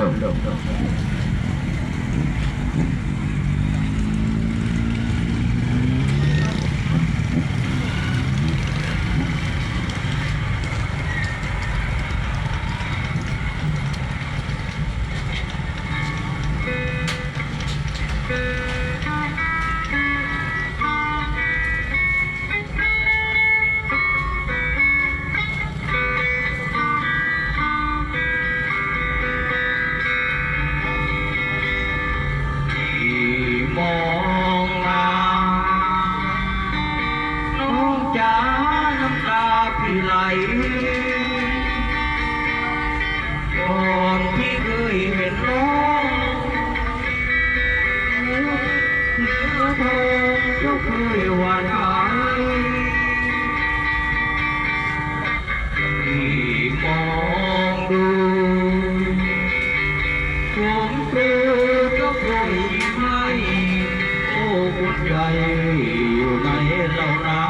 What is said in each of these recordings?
ที่ ก่อนที่เคยเห็นน้องเนื้อทองก็เคยหวานหายที่มองดูผมเปลือก็คงไม่โอ้บุญใหญ่อยู่ในเรานา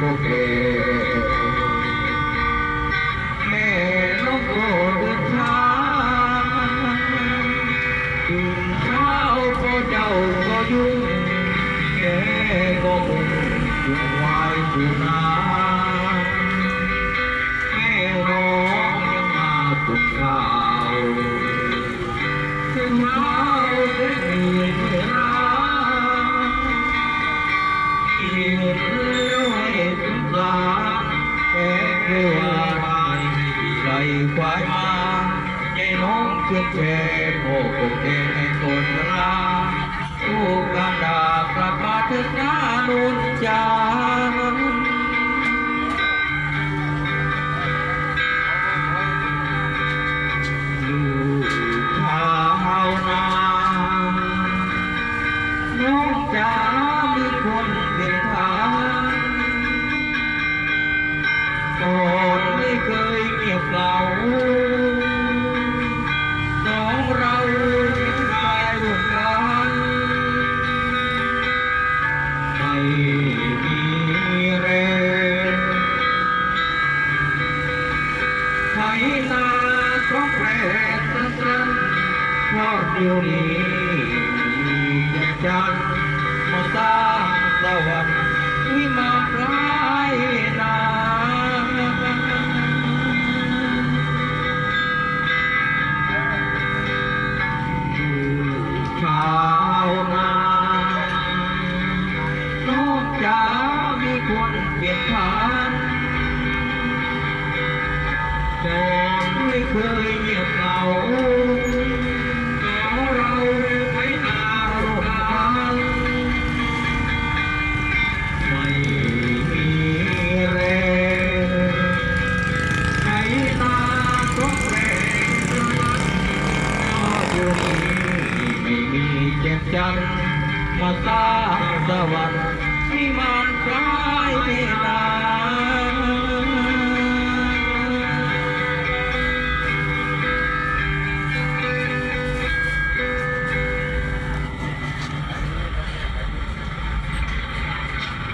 โอเคแม่น้องก็เดินทางตื่นเช้าก็เจ้าก็ยุ่งแกก็คงจุงวายจุนา ควายมาใจน้องเชื่อเช่โอ้คงเองให้คนราลูกกันดากลับมาถึงหน้านุนจา ยเงียบเหงาสองเราเป็นการ่วมกันไม่มีแรงไถนาต้องแปรสั้นเพราะเดี๋ยวนี้มีจันมาสร้าง เปลี่ยนผ่านก่ไม่เคยเงียบเหงาเราไว้นารงงไม่มีแรงใช้ตาก็แรงเพราะเดี๋ยวนี้ไม่มีเจ็บจันมาสร้างสวรรค์ วิมา